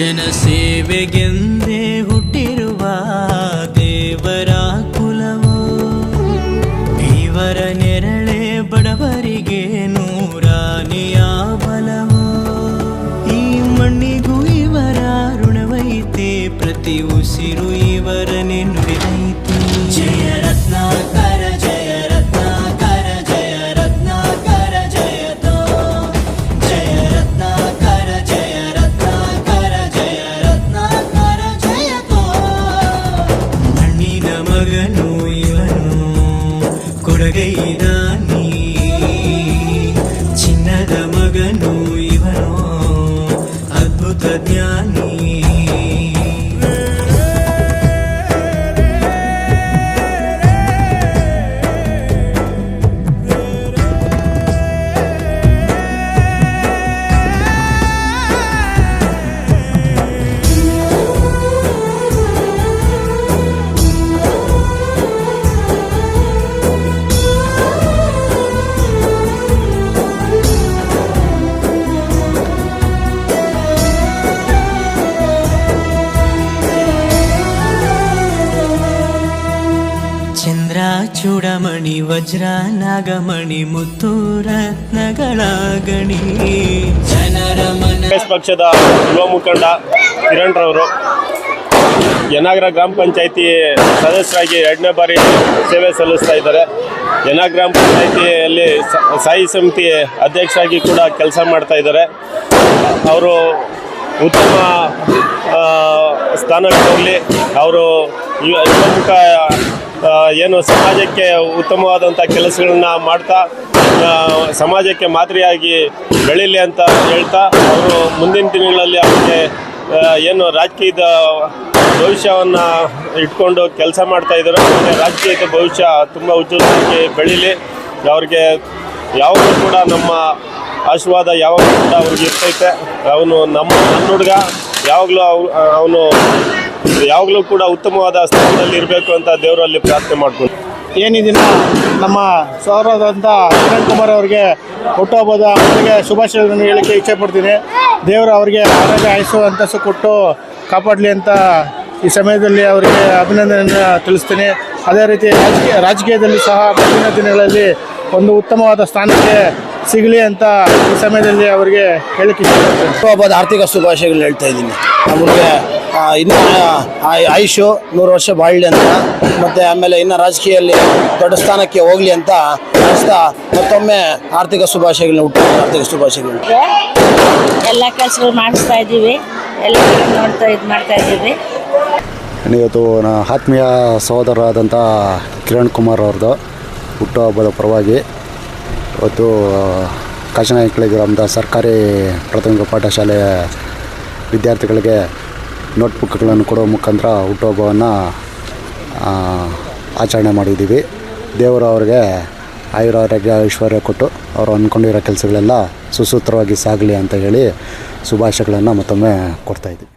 ಜನಸೇವೆಗೆಂದೇ ಹುಟ್ಟಿರುವ ದೇವರ ಕುಲವು. ಇವರ ನೆರಳೆ ಬಡವರಿಗೆ ನೂರಾನಿಯ ಬಲವು. ಈ ಮಣ್ಣಿಗೂ ಇವರ ಋಣವೈತೆ, ಪ್ರತಿ ಉಸಿರು ಇವರನೆ ನುಡಿದೈತೆ ಚೂಡಮಣಿ ವಜ್ರ ನಾಗಮಣಿ ಮುತ್ತು ರತ್ನಗಳ ಗಣಿ ಜನರ ಮನ ಕಾಂಗ್ರೆಸ್ ಪಕ್ಷದ ಯುವ ಮುಖಂಡ ಕಿರಣ್ ರವರು ಯನಾಗ್ರ ಗ್ರಾಮ ಪಂಚಾಯಿತಿ ಸದಸ್ಯರಾಗಿ ಎರಡನೇ ಬಾರಿ ಸೇವೆ ಸಲ್ಲಿಸ್ತಾ ಇದ್ದಾರೆ. ಯನ ಗ್ರಾಮ ಪಂಚಾಯಿತಿಯಲ್ಲಿ ಸಾಯಿ ಸ್ಥಾಯಿ ಸಮಿತಿ ಅಧ್ಯಕ್ಷರಾಗಿ ಕೂಡ ಕೆಲಸ ಮಾಡ್ತಾ ಇದ್ದಾರೆ. ಅವರು ಉತ್ತಮ ಸ್ಥಾನಗಳಲ್ಲಿ ಸ್ಥಾನಕ್ಕೆ ಹೋಗಲಿ. ಅವರು ಯುವ ಯುವಮುಖ ಆ, ಏನು ಸಮಾಜಕ್ಕೆ ಉತ್ತಮವಾದಂಥ ಕೆಲಸಗಳನ್ನ ಮಾಡ್ತಾ ಸಮಾಜಕ್ಕೆ ಮಾದರಿಯಾಗಿ ಬೆಳೀಲಿ ಅಂತ ಹೇಳ್ತಾ, ಅವರು ಮುಂದಿನ ದಿನಗಳಲ್ಲಿ ಅವ್ರಿಗೆ ಏನು ರಾಜಕೀಯದ ಭವಿಷ್ಯವನ್ನು ಇಟ್ಕೊಂಡು ಕೆಲಸ ಮಾಡ್ತಾ ಇದ್ದಾರೆ. ರಾಜಕೀಯದ ಭವಿಷ್ಯ ತುಂಬ ಉಜ್ವಲವಾಗಿ ಬೆಳೀಲಿ. ಅವ್ರಿಗೆ ಯಾವಾಗಲೂ ಕೂಡ ನಮ್ಮ ಆಶೀರ್ವಾದ ಯಾವಾಗಲೂ ಕೂಡ ಅವ್ರಿಗೆ ಇರ್ತೈತೆ. ಅವನು ನಮ್ಮ, ನನ್ನ ಹುಡುಗ. ಯಾವಾಗಲೂ ಅವನು ಯಾವಾಗಲೂ ಕೂಡ ಉತ್ತಮವಾದ ಸ್ಥಾನದಲ್ಲಿ ಇರಬೇಕು ಅಂತ ದೇವರಲ್ಲಿ ಪ್ರಾರ್ಥನೆ ಮಾಡ್ಕೊಂಡು. ಏನಿದಿನ ನಮ್ಮ ಸೌರದಂಥ ಕಿರಣ್ ಕುಮಾರ್ ಅವರಿಗೆ ಹುಟ್ಟುಹಬ್ಬದ ಅವರಿಗೆ ಶುಭಾಶಯಗಳನ್ನು ಹೇಳಕ್ಕೆ ಇಚ್ಛೆ ಪಡ್ತೀನಿ. ದೇವರು ಅವರಿಗೆ ಆರೋಗ್ಯ ಆಯಸ್ಸು ಅಂತಸ್ಸು ಕೊಟ್ಟು ಕಾಪಾಡಲಿ ಅಂತ ಈ ಸಮಯದಲ್ಲಿ ಅವರಿಗೆ ಅಭಿನಂದನೆಯನ್ನು ತಿಳಿಸ್ತೀನಿ. ಅದೇ ರೀತಿ ರಾಜಕೀಯ ರಾಜಕೀಯದಲ್ಲಿ ಸಹ ಮುಂದಿನ ದಿನಗಳಲ್ಲಿ ಒಂದು ಉತ್ತಮವಾದ ಸ್ಥಾನಕ್ಕೆ ಸಿಗಲಿ ಅಂತ ಈ ಸಮಯದಲ್ಲಿ ಅವರಿಗೆ ಹೇಳಕ್ಕೆ ಇಷ್ಟಪಡ್ತೀನಿ ಹಬ್ಬದ ಆರ್ಥಿಕ ಶುಭಾಶಯಗಳನ್ನ ಹೇಳ್ತಾ ಇದ್ದೀನಿ. ನಮಗೆ ಇನ್ನು ಆಯುಷು ನೂರು ವರ್ಷ ಬಾಳಲಿ ಅಂತ ಮತ್ತು ಆಮೇಲೆ ಇನ್ನು ರಾಜಕೀಯದಲ್ಲಿ ದೊಡ್ಡ ಸ್ಥಾನಕ್ಕೆ ಹೋಗಲಿ ಅಂತ ಅನಿಸ್ತಾ ಮತ್ತೊಮ್ಮೆ ಆರ್ಥಿಕ ಶುಭಾಶಯಗಳನ್ನ ಹುಟ್ಟು ಆರ್ಥಿಕ ಶುಭಾಶಯಗಳು. ಎಲ್ಲ ಕೆಲಸಗಳು ಮಾಡಿಸ್ತಾ ಇದ್ದೀವಿ. ಎಲ್ಲ ನೋಡ್ತಾ ಇದು ಮಾಡ್ತಾ ಇದ್ದೀವಿ. ಇವತ್ತು ನಾ ಆತ್ಮೀಯ ಸಹೋದರರಾದಂಥ ಕಿರಣ್ ಕುಮಾರ್ ಅವ್ರದ್ದು ಹುಟ್ಟುಹಬ್ಬದ ಪರವಾಗಿ ಇವತ್ತು ಕಾಶನಾಯಕಳಿ ಗ್ರಾಮದ ಸರ್ಕಾರಿ ಪ್ರಾಥಮಿಕ ಪಾಠಶಾಲೆಯ ವಿದ್ಯಾರ್ಥಿಗಳಿಗೆ ನೋಟ್ಬುಕ್ಗಳನ್ನು ಕೊಡೋ ಮುಖಾಂತರ ಹುಟ್ಟುಹಬ್ಬವನ್ನು ಆಚರಣೆ ಮಾಡಿದ್ದೀವಿ. ದೇವರು ಅವ್ರಿಗೆ ಆಯುರಾರೋಗ್ಯ ಐಶ್ವರ್ಯ ಕೊಟ್ಟು ಅವರು ಅಂದ್ಕೊಂಡಿರೋ ಕೆಲಸಗಳೆಲ್ಲ ಸುಸೂತ್ರವಾಗಿ ಸಾಗಲಿ ಅಂತ ಹೇಳಿ ಶುಭಾಶಯಗಳನ್ನು ಮತ್ತೊಮ್ಮೆ ಕೊಡ್ತಾಯಿದ್ದೀವಿ